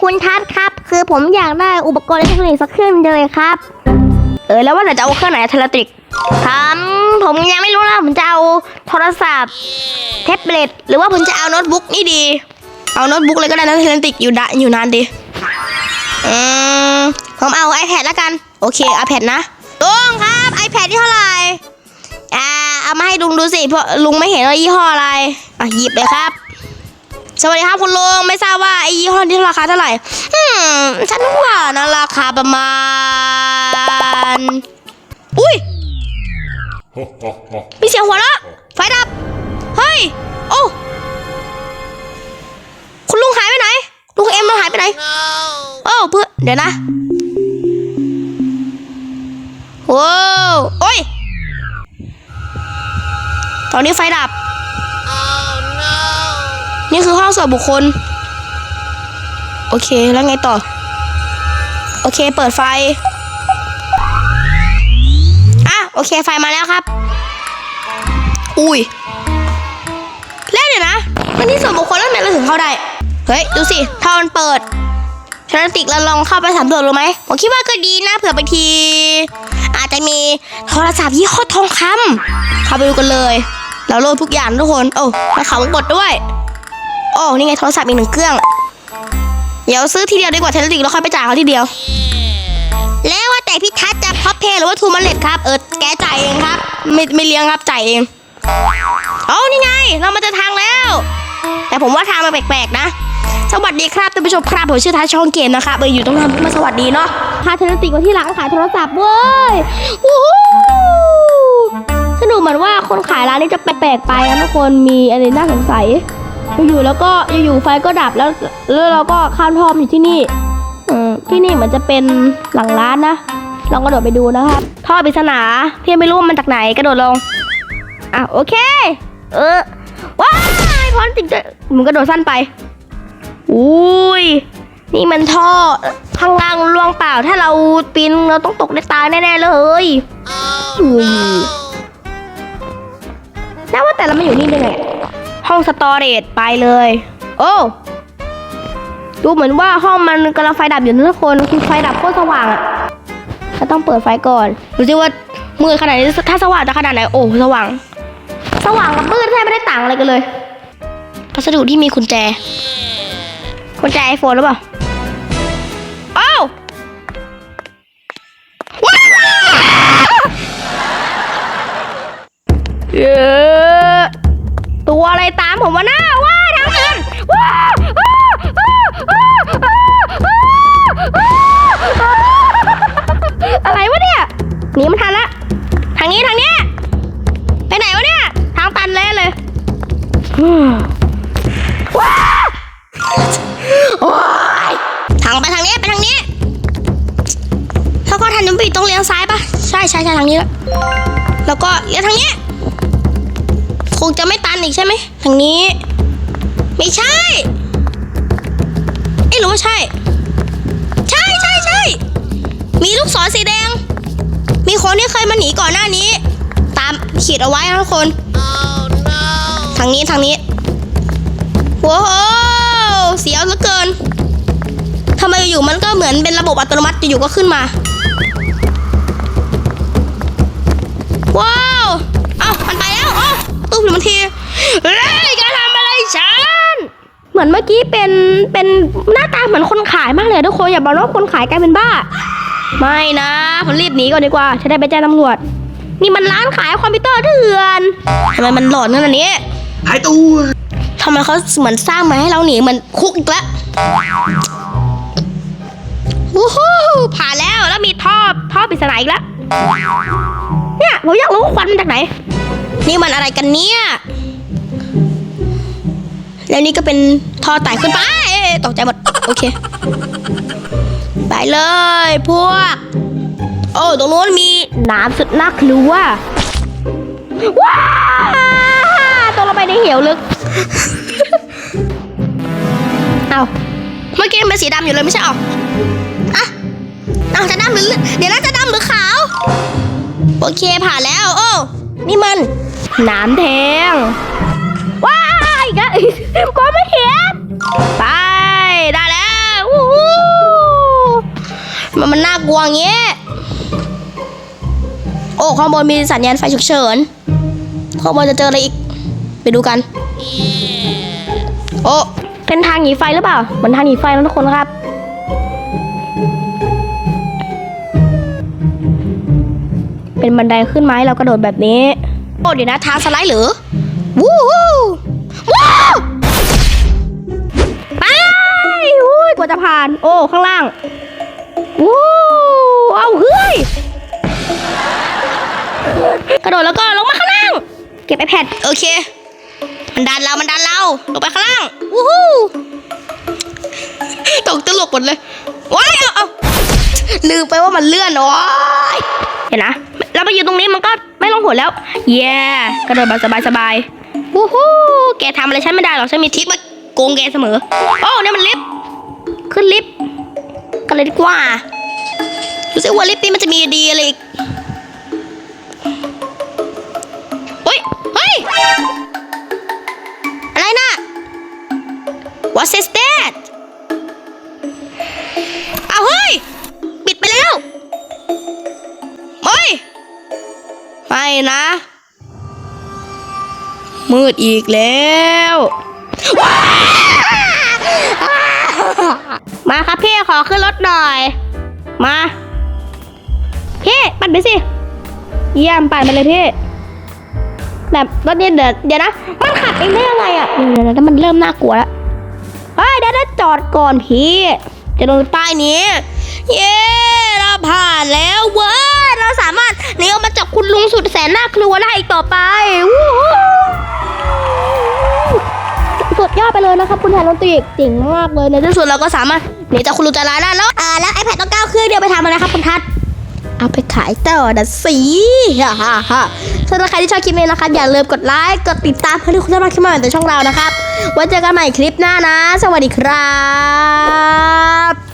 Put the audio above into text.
คุณทัศครับ คือผมอยากได้อุปกรณ์อิเล็กทรอนิกส์สักเครื่องเลยครับ เออแล้วว่าจะเอาเครื่องไหนเทเลติกครับผมยังไม่รู้นะผมจะเอาโทรศัพท์แท็บเล็ตหรือว่าผมจะเอาโน้ตบุ๊กนี่ดี เอาโน้ตบุ๊กเลยก็ได้นะเทเลติกอยู่ดะอยู่นานดีอืมผมเอา iPad แล้วกัน โอเค iPad นะลุงครับ iPad ที่เท่าไหร่อ่าเอามาให้ลุงดูสิเพราะลุงไม่เห็นว่ายี่ห้ออะไรอะหยิบเลยครับ สวัสดีครับคุณลุงไม่ทราบว่าไอ้ยี่ห้อนี้ราคาเท่าไหร่อืมฉันว่านะราคาประมาณ อุ้ยมีเสียงหัวเราะไฟดับ เฮ้ย โอ้คุณลุงหายไปไหน ลุงเอ็มมันหายไปไหน โอ้เพื่อเดี๋ยวนะโว้วโอ้ย ตอนนี้ไฟดับ นี่คือห้องส่วนบุคคล โอเค แล้วไงต่อ โอเค เปิดไฟ อะ โอเค ไฟมาแล้วครับ อุ้ย แล้วเดี๋ยวนะ มันนี่ส่วนบุคคลแล้วทำไมเราถึงเข้าได้ เฮ้ย ดูสิ ถ้ามันเปิดชนติกเราลองเข้าไปสำรวจดูไหม ผมคิดว่าก็ดีนะ เผื่อบางที อาจจะมีโทรศัพท์ยี่ห้อทองคำเข้าไปดูกันเลย เราโหลดทุกอย่างทุกคน โอ้แล้วเขากดด้วย อ้นี่ไงโทรศัพท์อีกหนึ่งเครื่อง เดี๋ยวซื้อทีเดียวดีกว่าเทเลติกแล้วค่อยไปจ่ายเขาทีเดียว แล้วว่าแต่พี่ทัศจะพับเพย์หรือว่าทูมันเล็ตครับ เออแกจ่ายเองครับ ไม่ไม่เลี้ยงครับจ่ายเองเอานี่ไง เรามาจอทางแล้ว แต่ผมว่าทางมันแปลกๆนะ สวัสดีครับท่านผู้ชมครับผมชื่อทัศช่องเกมนะครับเอออยู่ตรงนั้นมาสวัสดีเนาะพาเทเลติกมาที่ร้านขายโทรศัพท์เว้ยวู้ฮู้สนุกเหมือนว่าคนขายร้านนี้จะแปลกๆไปนะทุกคนมีอะไรน่าสงสัย อยู่ๆแล้วก็อยู่ๆไฟก็ดับแล้วแล้วเราก็ข้ามท่อมอยู่ที่นี่ที่นี่เหมือนจะเป็นหลังร้านนะลองกระโดดไปดูนะครับท่อปริศนาพี่ไม่รู้มันจากไหนกระโดดลงอะโอเค เออว้ายพอนติดจะมันกระโดดสั้นไปอุ้ยนี่มันท่อข้างล่างล่วงเปล่า ถ้าเราปีนเราต้องตกได้ตายแน่ๆเลยอุ้ยแล้วว่าแต่เรามาอยู่นี่ได้ไง ห้องสตอเรจไปเลย โอ้ดูเหมือนว่าห้องมันกำลังไฟดับอยู่นะทุกคนคือไฟดับโคตรสว่างอะเราต้องเปิดไฟก่อนดูสิว่ามืดขนาดนี้ถ้าสว่างจะขนาดไหนโอ้สว่าง สว่างกับมืดแทบไม่ได้ต่างอะไรกันเลยพัสดุที่มีกุญแจกุญแจไอโฟนหรือเปล่าอ้าวว้าวเย้ ตามผมวะหน้าว้าทางอื่นว้าอะไรวะเนี่ยหนีมันทันละทางนี้ทางนี้ไปไหนวะเนี่ยทางตันเละเลยว้าโอ้ยทางไปทางนี้ไปทางนี้ถ้าก็ทันยุบิต้องเลี้ยวซ้ายปะใช่ใช่ใช่ทางนี้แล้วแล้วก็เลี้ยวทางนี้ คงจะไม่ตันอีกใช่ไหมทางนี้ ไม่ใช่เอ๊ะหรือว่าใช่ ใช่ใช่ใช่มีลูกศรสีแดง มีคนที่เคยมาหนีก่อนหน้านี้ ตามขีดเอาไว้นะทุกคนทางนี้ทางนี้ว้าวเสียวเหลือเกินทำไมอยู่มันก็เหมือนเป็นระบบอัตโนมัติอยู่ก็ขึ้นมา ว้าว เอ้ามันไปแล้วอ๋อ้มมันทีเฮ้ยแกทำอะไรฉัน เหมือนเมื่อกี้เป็นเป็นหน้าตาเหมือนคนขายมากเลยทุกคนอย่าบอกว่าคนขายกลายเป็นบ้า ไม่นะผมรีบหนีก่อนดีกว่าจะได้ไปแจ้งตำรวจ นี่มันร้านขายคอมพิวเตอร์เถื่อนทำไมมันหลอนขนาดนี้หายตัวทำไมเขาเหมือนสร้างมาให้เราหนีเหมือนคุกอีกแล้ววู้ฮู้ผ่านแล้วแล้วมีท่อท่อปริศนาอีกแล้วเนี่ยผมอยากรู้ควันมาจากไหน นี่มันอะไรกันเนี่ย แล้วนี่ก็เป็นท่อไต่ขึ้นไปเอ้ยตกใจหมด โอเค ไปเลยพวก โอ้ ตรงนู้นมีน้ำสุดน่ากลัวว้าวตกลงไปในเหวลึก เอาเมื่อกี้มันเป็นสีดำอยู่เลยไม่ใช่หรออะเอาจะดำหรือ เดี๋ยวน่าจะดำหรือขาว โอเคผ่านแล้ว โอ้ นี่มัน น้ำแทง ว้ายอีกแล้วก็ไม่เห็นไป ได้แล้วอู้หูากลัวอย่างเงี้ยโอ้ ข้างบนมีสัญญาณไฟฉุกเฉิน ข้างบนจะเจออะไรอีก ไปดูกัน โอ้ เป็นทางหนีไฟหรือเปล่า เหมือนทางหนีไฟนะทุกคนครับเป็นบันไดขึ้นไมาให้เรากระโดดแบบนี้ โอ้เดี๋ยวนะทางสไลด์เหรือวู้ฮู้ว้าวไปอุ้ยกว่าจะผ่าน โอ้ข้างล่างวู้เอาเฮ้ยกระโดดแล้วก็ลงมาข้างล่าง เก็บไอแพดโอเค มันดันเรา มันดันเรา ลงไปข้างล่าง วู้ฮู้ตกตลกหมดเลย ว้ายเอาเอาลืมไปว่ามันเลื่อนว้ยเห็นนะ เราไปอยู่ตรงนี้มันก็ ไม่ลงหัวแล้ว เย้กระโดดแบบสบายๆวู้ฮู้แกทำอะไรฉันไม่ได้หรอกฉันมีทริคมาโกงแกเสมอ โอ้เนี่ยมันลิฟต์ขึ้นลิฟต์กันเลยดีกว่าดูสิว่าลิฟต์นี้มันจะมีดีอะไรอีกเฮ้ยเฮ้ยอะไรนะ What's this? มืดอีกแล้วมาครับพี่ขอขึ้นรถหน่อย มาพี่ปั่นไปสิเยี่ยมปั่นไปเลยพี่แบบรถนี่ยเดี๋ยวเดี๋ยวนะมันขับเองได้ยังไงอะเดี๋ยวนะมันเริ่มน่ากลัวแล้วเฮ้ยเดี๋ยวนจอดก่อนพี่ จะลงป้ายนี้ เย้เราผ่านแล้วเว้ย คุณลุงสุดแสนน่ากลัวได้อีกต่อไปวู้ฮู้สุดยอดไปเลยนะครับคุณแทนดนตรีเจ๋งมากเลยในที่สุดเราก็สามารถหนีจากคุณลุงใจร้ายได้แล้วอ่าแล้วไอแพดต้องก้าวเครื่องเดียวไปทำอะไรครับคุณทัศน์เอาไปขายต่อนะสิฮ่าฮ่าฮ่าสำหรับใครที่ชอบคลิปนี้นะครับอย่าลืมกดไลค์กดติดตามเพื่อที่คุณจะมาคลิปใหม่ในช่องเรานะครับไว้เจอกันใหม่คลิปหน้านะ สวัสดีครับ